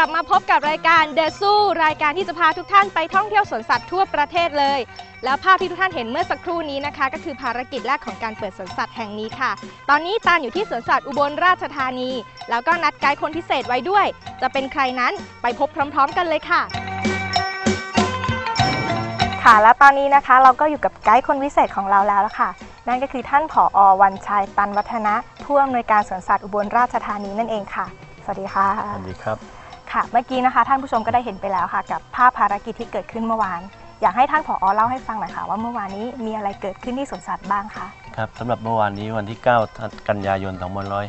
ลับมาพบกับรายการ The Zoo รายการที่จะพาทุกท่านไปท่องเที่ยวสวนสัตว์ทั่วประเทศเลย แล้วภาพที่ทุกท่านเห็นเมื่อสักครู่นี้นะคะ ก็คือภารกิจแรกของการเปิดสวนสัตว์แห่งนี้ค่ะ ตอนนี้ตาลอยู่ที่สวนสัตว์อุบลราชธานี แล้วก็นัดไกด์คนพิเศษไว้ด้วย จะเป็นใครนั้นไปพบพร้อม ๆ กันเลยค่ะ ค่ะและตอนนี้นะคะเราก็อยู่กับไกด์คนพิเศษของเราแล้วละค่ะ นั่นก็คือท่านผออวันชัยตันวัฒนะผู้อำนวยการสวนสัตว์อุบลราชธานีนั่นเองค่ะ สวัสดีค่ะ สวัสดีครับ ค่ะ เมื่อกี้นะคะ ท่านผู้ชมก็ได้เห็นไปแล้วค่ะ กับภาพภารกิจที่เกิดขึ้นเมื่อวาน อยากให้ท่านผอเล่าให้ฟังหน่อยค่ะ ว่าเมื่อวานนี้มีอะไรเกิดขึ้นที่สวนสัตว์บ้างคะครับสำหรับเมื่อวานนี้วันที่ 9 กันยายน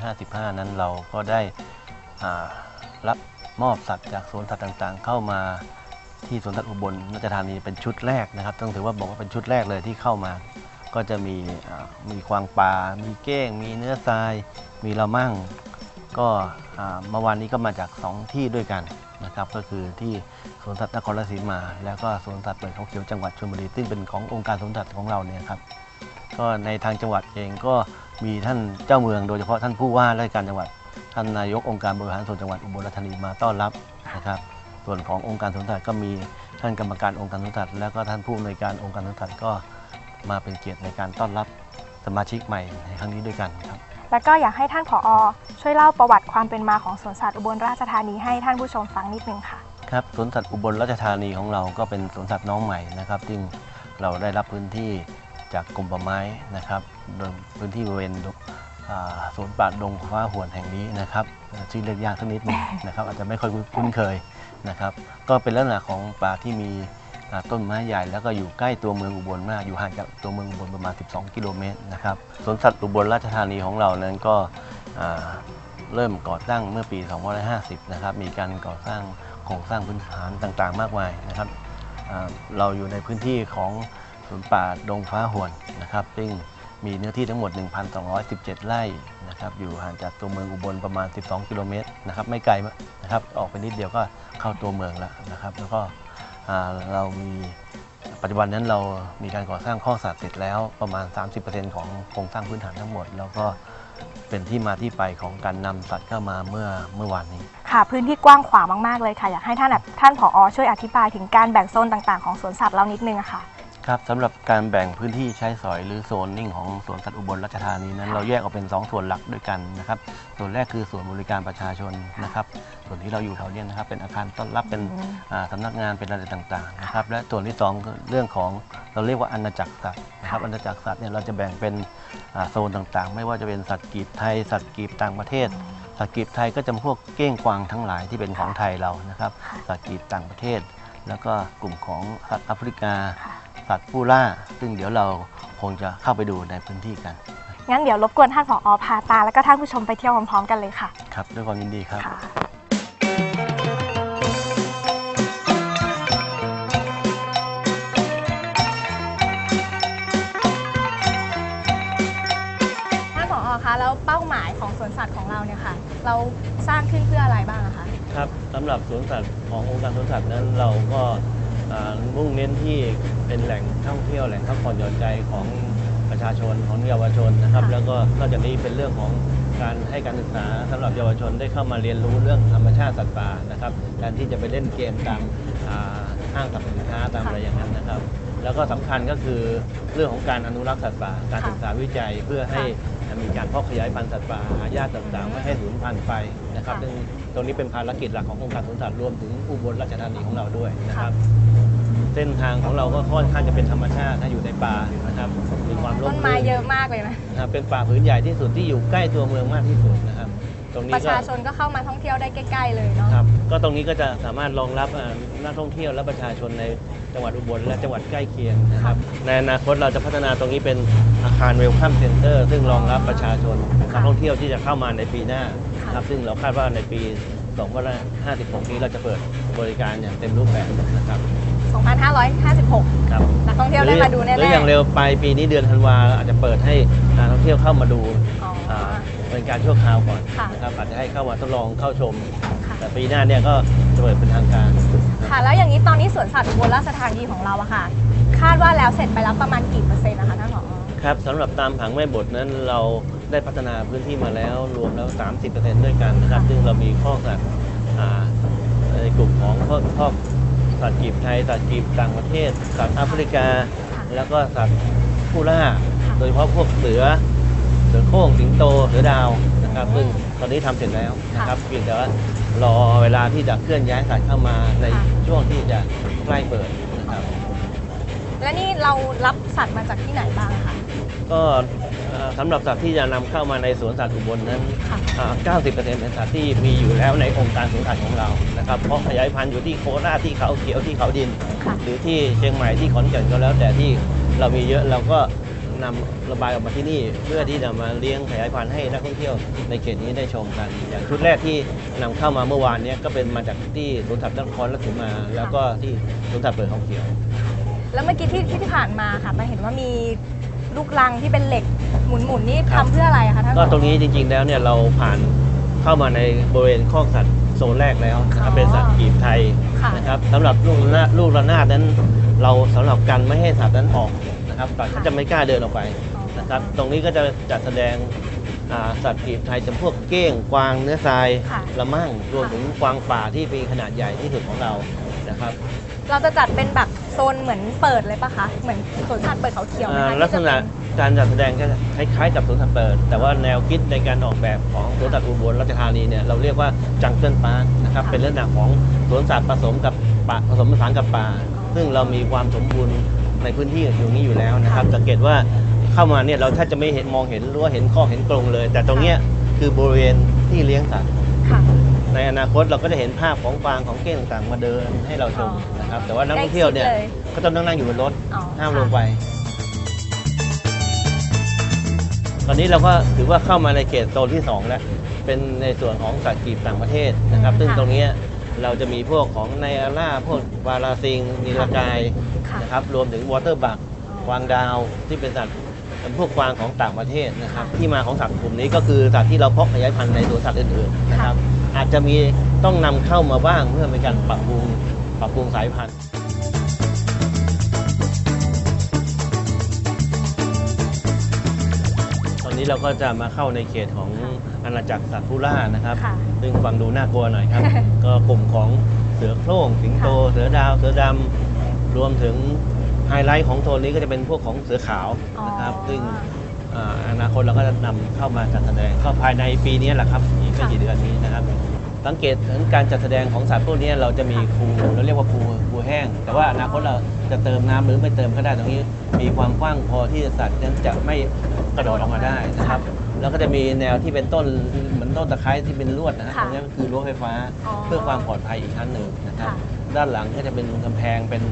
2555 นั้นเราก็ได้รับมอบสัตว์จากสวนสัตว์ต่างๆ เข้ามาที่สวนสัตว์อุบลราชธานีเป็นชุดแรกนะครับ ต้องถือว่าบอกว่าเป็นชุดแรกเลยที่เข้ามา ก็จะมีมีควางปลามีเก้ง มีเนื้อทราย มีละมั่ง ก็อ่าเมื่อวานนี้ก็มาจาก 2 ที่ด้วยกันนะครับก็คือที่สวนสัตว์นครราชสีมา แล้วก็สวนสัตว์เปิดเขาเขียวจังหวัดชลบุรีซึ่งเป็นขององค์การสวนสัตว์ของเราเนี่ยครับก็ในทางจังหวัดเองก็มีท่านเจ้าเมือง โดยเฉพาะท่านผู้ว่าราชการจังหวัด ท่านนายกองค์การบริหารส่วนจังหวัดอุบลราชธานีมาต้อนรับนะครับส่วนขององค์การสวนสัตว์ก็มีท่านกรรมการองค์การสวนสัตว์แล้วก็ท่านผู้อำนวยการองค์การสวนสัตว์ก็มาเป็นเกียรติในการต้อนรับสมาชิกใหม่ในครั้งนี้ด้วยกันครับ แล้วก็อยากให้ท่านผอช่วยเล่าประวัติความเป็นมาของสวนสัตว์อุบลราชธานีให้ท่านผู้ชมฟังนิดนึงค่ะ ครับสวนสัตว์อุบลราชธานีของเราก็เป็นสวนสัตว์น้องใหม่นะครับซึ่งเราได้รับพื้นที่จากกรมป่าไม้นะครับโดยพื้นที่บริเวณสวนป่าดงฟ้าหวนแห่งนี้นะครับชื่อเรียกยากสักนิดหนึงนะครับอาจจะไม่ค่อยคุ้นเคยนะครับ ก็เป็นลักษณะของป่าที่มี ต้นไม้ใหญ่แล้วก็อยู่ใกล้ตัวเมืองอุบลมาก อยู่ห่างจากตัวเมืองอุบลประมาณ 12 กิโลเมตรนะครับสวนสัตว์อุบลราชธานีของเรานั้นก็เริ่มก่อตั้งเมื่อปี 2550 นะครับ มีการก่อสร้างโครงสร้างพื้นฐานต่างๆ มากมายนะครับเราอยู่ในพื้นที่ของสวนป่าดงฟ้าหวนนะครับซึ่งมีเนื้อที่ทั้งหมด 1,217 ไร่นะครับ อยู่ห่างจากตัวเมืองอุบลประมาณ 12 กิโลเมตรนะครับ ไม่ไกลนะครับ ออกไปนิดเดียวก็เข้าตัวเมืองแล้วนะครับ แล้วก็ เรามีปัจจุบันนั้นเรามีการก่อสร้างข้อสัตว์เสร็จแล้วประมาณ 30%ของโครงสร้างพื้นฐานทั้งหมด แล้วก็เป็นที่มาที่ไปของการนำสัตว์เข้ามาเมื่อเมื่อวานนี้ ค่ะ พื้นที่กว้างขวางมาก ๆ เลยค่ะ อยากให้ท่านท่านผอ ช่วยอธิบายถึงการแบ่งโซนต่าง ๆ ของสวนสัตว์เรานิดนึงอะค่ะ ครับสำหรับการแบ่งพื้นที่ใช้สอยหรือโซนนิ่งของสวนสัตว์อุบลราชธานีนั้นเราแยกออกเป็น 2 ส่วนหลักด้วยกันนะครับส่วนแรกคือส่วนบริการประชาชนนะครับ ส่วนที่เราอยู่แถวเนี้ยนะครับเป็นอาคารต้อนรับเป็นอืมอ่าสำนักงานเป็นอะไรต่างๆนะครับและส่วนที่สองคือเรื่องของเราเรียกว่าอาณาจักรสัตว์นะครับอาณาจักรสัตว์เนี่ยเราจะแบ่งเป็นอ่าโซนต่างๆ ไม่ว่าจะเป็นสัตว์กีบไทยสัตว์กีบต่างประเทศสัตว์กีบไทยก็จะพวกเก้งกวางทั้งหลายที่เป็นของไทยเรานะครับสัตว์กีบต่างประเทศ แล้วก็กลุ่มของสัตว์แอฟริกาค่ะ สัตว์ผู้ล่า ซึ่งเดี๋ยวเราคงจะเข้าไปดูในพื้นที่กันงั้นเดี๋ยวรบกวนท่านผอพาตา แล้วก็ท่านผู้ชมไปเที่ยวพร้อมๆกันเลยค่ะ ครับ ด้วยความยินดีครับ ค่ะ ท่านผอคะแล้วเป้าหมายของสวนสัตว์ของเราเนี่ยค่ะ เราสร้างขึ้นเพื่ออะไรบ้างอะคะ ครับสำหรับสวนสัตว์ขององค์การสวนสัตว์นั้นเราก็อ่า มุ่งเน้นที่เป็นแหล่งท่องเที่ยวแหล่งพักผ่อนหย่อนใจของประชาชนของเยาวชนนะครับค่ะแล้วก็นอกจากนี้เป็นเรื่องของการให้การศึกษาสำหรับเยาวชนได้เข้ามาเรียนรู้เรื่องธรรมชาติสัตว์ป่านะครับแทนที่จะไปเล่นเกมตามอ่าห้างสรรพสินค้าตามอะไรอย่างนั้นนะครับ แล้วก็สำคัญก็คือเรื่องของการอนุรักษ์สัตว์ป่า การศึกษาวิจัยเพื่อให้มีการเพาะขยายพันธุ์สัตว์ป่าหายากต่างๆ ไม่ให้สูญพันธุ์ไปนะครับค่ะซึ่งตรงนี้เป็นภารกิจหลักขององค์การสวนสัตว์รวมถึงอุบลราชธานีของเราด้วยนะครับ เส้นทางของเราก็ค่อนข้างจะเป็นธรรมชาติถ้าอยู่ในป่านะครับ มีความร่ต้มนไม้รื่นเยอะมากเลยนะนะครับเป็นป่าผืนใหญ่ที่สุดที่อยู่ใกล้ตัวเมืองมากที่สุดนะครับ ตรงนี้ประก็ชาชนก็เข้ามาท่องเที่ยวได้ใกล้ๆเลยเนาะครับก็ตรงนี้ก็จะสามารถรองรับอ่านักท่องเที่ยวและประชาชนในจังหวัดอุบลและจังหวัดใกล้เคียงนะครับในอนาคตเราจะพัฒนาตรงนี้เป็นอาคารเวลคัมเซ็นเตอร์ซึ่งรองรับประชาชนนักท่องเที่ยวที่จะเข้ามาในปีหน้านะครับซึ่งเราคาดว่าในปี 2556 นี้เราจะเปิด บริการอย่างเต็มรูปแบบนะครับ 2556 ครับนักท่องเที่ยวได้มาดูแน่ๆหรืออย่างเร็วไปปีนี้เดือนธันวาอาจจะเปิดให้นักท่องเที่ยวเข้ามาดูอ๋ออ่าเป็นการชั่วคราวก่อนค่ะนะครับอาจจะให้เข้ามาทดลองเข้าชม ค่ะ แต่ปีหน้าเนี่ยก็จะเปิดเป็นทางการค่ะ แล้วอย่างนี้ตอนนี้สวนสัตว์อุบลราชธานีของเราอะค่ะ คาดว่าแล้วเสร็จไปแล้วประมาณกี่เปอร์เซ็นต์นะคะท่านผอครับสำหรับตามผังแม่บทนั้นเราได้พัฒนาพื้นที่มาแล้วรวมแล้ว 30%ด้วยกันนะครับ ซึ่งเรามีข้อสัตว์อ่า ในกลุ่มของพวกพวกสัตว์กีบไทยสัตว์กีบต่างประเทศสัตว์แอฟริกาค่ะแล้วก็สัตว์ผู้ล่าค่ะโดยเฉพาะพวกเสือเสือโคร่งสิงโตเสือดาวนะครับ ซึ่งตอนนี้ทำเสร็จแล้วนะครับเพียงแต่ว่ารอเวลาที่จะเคลื่อนย้ายสัตว์เข้ามาในค่ะช่วงที่จะใกล้เปิดนะครับ และนี่เรารับสัตว์มาจากที่ไหนบ้างคะ ก็เอ่อสำหรับสัตว์ที่จะนำเข้ามาในสวนสัตว์อุบลนั้นค่ะอ่า90%เป็นสัตว์ที่มีอยู่แล้วในองค์การสวนสัตว์ของเรานะครับ เพราะขยายพันธุ์อยู่ที่โคราชที่เขาเขียวที่เขาดินค่ะหรือที่เชียงใหม่ที่ขอนแก่นก็แล้ว แต่ที่เรามีเยอะเราก็นำระบายออกมาที่นี่ เพื่อที่จะมาเลี้ยงขยายพันธุ์ให้นักท่องเที่ยวในเขตนี้ได้ชมกัน อย่างชุดแรกที่นำเข้ามาเมื่อวานเนี้ก็เป็นมาจากที่สวนสัตว์นครราชสีมา แล้วก็ที่สวนสัตว์เปิดเขาเขียว แล้วเมื่อกี้ที่ที่ผ่านมาค่ะมาเห็นว่ามี ลูกลังที่เป็นเหล็กหมุนๆนี่ครัทำบ เพื่ออะไรอะคะท่าน ก็ตรงนี้จริงๆแล้วเนี่ยเราผ่านเข้ามาในบริเวณคอกสัตว์โซนแรกแล้วนะครับเป็นสัตว์กีบไทยค่ะ นะครับสำหรับลูกระนาดลูกระนาดนั้น เราสำหรับกันไม่ให้สัตว์นั้นออกนะครับสัตว์ก็จะไม่กล้าเดินออกไปนะครับ ตรงนี้ก็จะจัดแสดงอ่าสัตว์กีบไทยจำพวกเก้งกวางเนื้อทรายค่ะ ละมั่งรวมถึงกวางป่าที่มีขนาดใหญ่ที่สุดของเรานะครับ เราจะจัดเป็นแบบโซนเหมือนเปิดเลยปะคะ เหมือนสวนสัตว์เปิดเขาเขียวไหมอ่าคะลักษณะที่จการจัดแสดงก็คล้ายๆกับสวนสัตว์เปิด แต่ว่าแนวคิดในการออกแบบของสวนสัตว์อุบลราชธานีเนี่ยเราเรียกว่าจังเกิลพาร์คนะครับเป็นลักษณะของสวนสัตว์ผสมกับป่าผสมผสานกับป่า ซึ่งเรามีความสมบูรณ์ในพื้นที่อยู่นี้อยู่แล้วนะครับสังเกตว่าเข้ามาเนี่ยเราแทบจะไม่เห็นมองเห็นหรือว่าเห็นข้อกเห็นกรงเลย แต่ตรงเนี้ยคือบริเวณที่เลี้ยงสัตว์ะค่ะ ในอนาคตเราก็จะเห็นภาพของฟางของเก้งต่างๆมาเดินให้เราชมอ๋อนะ ครับแต่ว่านักท่องเที่ยวเนี่ยใกล้ชิดลก็ต้องนั่งอยู่บนรถอ๋อห้ามลงไป ตอนนี้เราก็ถือว่าเข้ามาในเขตโซนที่ 2 แล้ว เป็นในส่วนของสัตว์กีบต่างประเทศนะครับ ซึ่งตรงเนี้ยเราจะมีพวกของไนอาร่าพวกวาราซิงนิลากายค่ะ นะครับรวมถึงวอเตอร์บัก กวางดาวที่เป็นสัตว์เป็นพวกกวางของต่างประเทศนะครับที่มาของสัตว์กลุ่มนี้ก็คือสัตว์ที่เราเพาะขยายพันธุ์ในสวนสัตว์อื่นๆนะครับ อาจจะมีต้องนำเข้ามาบ้างเพื่อเป็นการปรับปรุง ปรับปรุงสายพันธุ์ตอนนี้เราก็จะมาเข้าในเขตของอาณาจักรสัตว์ผู้ล่านะครับ ค่ะ ซึ่งฟังดูน่ากลัวหน่อยครับ ก็กลุ่มของเสือโคร่งสิงโต เสือดาว เสือดำรวมถึงไฮไลท์ของโซนนี้ก็จะเป็นพวกของเสือขาวนะครับอ๋อซึ่งอ่าอนาคตเราก็จะนำเข้ามาจัดแสดงก็ภายในปีนี้แหละครับอีกไม่ค่ะกี่เดือนนี้นะครับ สังเกตถึงการจัดแสดงของสัตว์พวกนี้เราจะมีภูเราเรียกว่าภูภูแห้ง แต่ว่าอนาคตเราจะเติมน้ำหรือไม่เติมก็ได้ตรงนี้ มีความกว้างพอที่สัตว์นั้นจะไม่กระโดดออกมาได้นะครับ แล้วก็จะมีแนวที่เป็นต้นเหมือนต้นตะไคร้ที่เป็นลวดนะฮะค่ะตรงนี้ก็คือรั้วไฟฟ้าอ๋อเพื่อความปลอดภัยอีกชั้นหนึ่งนะครับค่ะด้านหลังก็จะเป็นกำแพงเป็น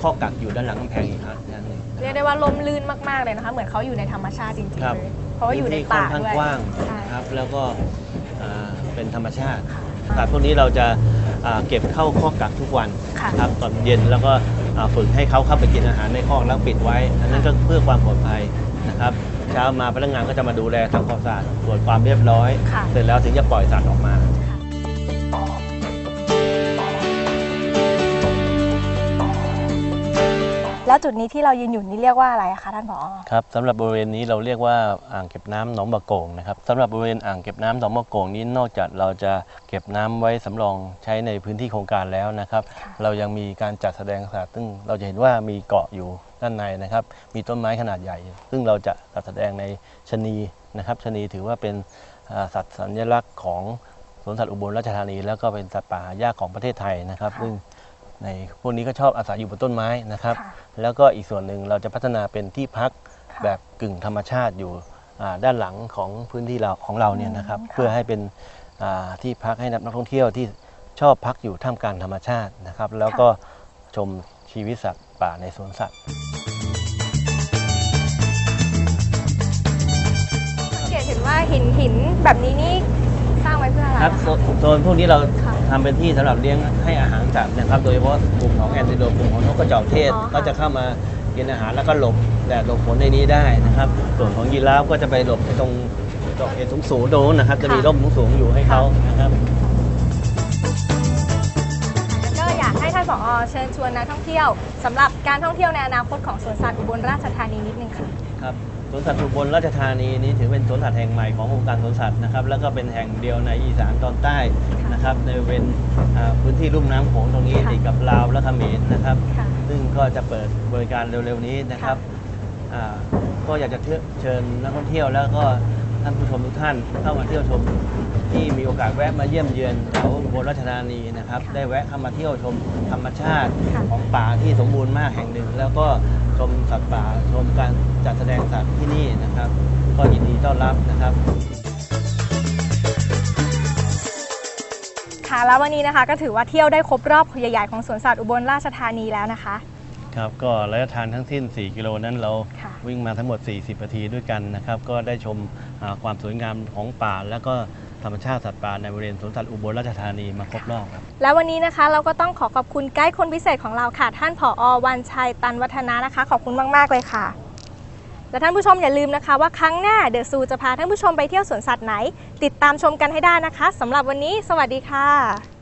ข้อกักอยู่ด้านหลังกำแพงอีกชั้นหนึ่งเรียกได้ว่าลมลื่นมากๆเลยนะคะ เหมือนเขาอยู่ในธรรมชาติจริงๆครับเลยเพราะว่าอยู่ในพื้ป่าที่ค่อนข้างด้วยกว้างใช่นะครับแล้วก็อ่า เป็นธรรมชาติค่ะสัตว์พวกนี้เราจะอ่าเก็บเข้าข้อกักทุกวันค่ะนะครับตอนเย็นแล้วก็อ่าฝึกให้เขาเข้าไปกินอาหารในคอกแล้วปิดไว้ อันนั้นก็เพื่อความปลอดภัยนะครับเช้ามาพนักงานก็จะมาดูแลทำความสะอาดตรวจความเรียบร้อยค่ะเสร็จแล้วถึงจะปล่อยสัตว์ออกมา แล้วจุดนี้ที่เรายืนอยู่นี่เรียกว่าอะไรอะคะท่านผอครับสำหรับบริเวณนี้เราเรียกว่าอ่างเก็บน้ำหนองบะโกงนะครับสำหรับบริเวณอ่างเก็บน้ำหนองบะโกงนี้นอกจากเราจะเก็บน้ำไว้สำรองใช้ในพื้นที่โครงการแล้วนะครับค่ะเรายังมีการจัดแสดงสัตว์ซึ่งเราจะเห็นว่ามีเกาะอยู่ด้านในนะครับ มีต้นไม้ขนาดใหญ่ ซึ่งเราจะจัดแสดงในชะนีนะครับชะนีถือว่าเป็นอ่าสัตว์สัญลักษณ์ของสวนสัตว์อุบลราชธานี แล้วก็เป็นสัตว์ป่าหายากของประเทศไทยนะครับค่ะซึ่ง ในพวกนี้ก็ชอบอาศัยอยู่บนต้นไม้นะครับค่ะแล้วก็อีกส่วนหนึ่งเราจะพัฒนาเป็นที่พักค่ะแบบกึ่งธรรมชาติอยู่อ่าด้านหลังของพื้นที่เราของเราเนี่ยนะครับอืมค่ะเพื่อให้เป็นอ่าที่พักให้นักท่องเที่ยวที่ชอบพักอยู่ท่ามกลางธรรมชาตินะครับ แล้วก็ชมชีวิตสัตว์ป่าในสวนสัตว์สังเกตเห็นว่าหินหินแบบนี้นี่สร้างไว้เพื่ออะไรครับอะโซคะนโซนพวกนี้เราค่ะ ทำเป็นที่สำหรับเลี้ยงให้อาหารสัตว์นะครับ โดยเฉพาะกลุ่มของแอนติโดกลุ่มของนกกระจอกเทศอ๋อค่ะก็จะเข้ามากินอาหารแล้วก็หลบแดดหลบฝนในนี้ได้นะครับ ส่วนของยีราฟก็จะไปหลบในตรงดอกเห็ดสูงๆตรงนู้นนะครับ จะมีร่มสูงๆอยู่ให้เขานะครับก็อยากให้ท่านผอเชิญชวนนักท่องเที่ยวสำหรับการท่องเที่ยวในอนาคตของสวนสัตว์อุบลราชธานีนิดนึงค่ะครับสวนสัตว์อุบลราชธานีนี้ถือเป็นสวนสัตว์แห่งใหม่ขององค์การสวนสัตว์นะครับแล้วก็เป็นแห่งเดียวในอีสานตอนใต้ นะนะครับในบริเวณอ่าพื้นที่ลุ่มน้ำโขงตรงนี้ค่ะติดกับลาวและเขมรนะครับ ค่ะซึ่งก็จะเปิดบริการเร็วๆนี้นะครับอ่าก็อยากจะเชิญนักท่องเที่ยวแล้วก็ท่านผู้ชมทุกท่านเข้ามาเที่ยวชม ที่มีโอกาสแวะมาเยี่ยมเยือนแถวอุบลราชธานีนะครับ ค่ะได้แวะเข้ามาเที่ยวชมธรรมชาติค่ะ ของป่าที่สมบูรณ์มากแห่งหนึ่ง แล้วก็ชมสัตว์ป่าชมการจัดแสดงสัตว์ที่นี่นะครับ ก็ยินดีต้อนรับนะครับ แล้ววันนี้นะคะก็ถือว่าเที่ยวได้ครบรอบใหญ่ๆของสวนสัตว์อุบลราชธานีแล้วนะคะ ครับก็ระยะทางทั้งสิ้น 4 กิโลนั้นเราค่ะวิ่งมาทั้งหมด 40 นาทีด้วยกันนะครับ ก็ได้ชมอ่าความสวยงามของป่า แล้วก็ธรรมชาติสัตว์ป่าในบริเวณสวนสัตว์อุบลราชธานีมาครบรอบครับ แล้ววันนี้นะคะเราก็ต้องขอขอบคุณไกด์คนพิเศษของเราค่ะ ท่านผอวันชัยตันวัฒนานะคะ ขอบคุณมากๆเลยค่ะ และท่านผู้ชมอย่าลืมนะคะ ว่าครั้งหน้าเดอะซูจะพาท่านผู้ชมไปเที่ยวสวนสัตว์ไหน ติดตามชมกันให้ได้นะคะสำหรับวันนี้ สวัสดีค่ะ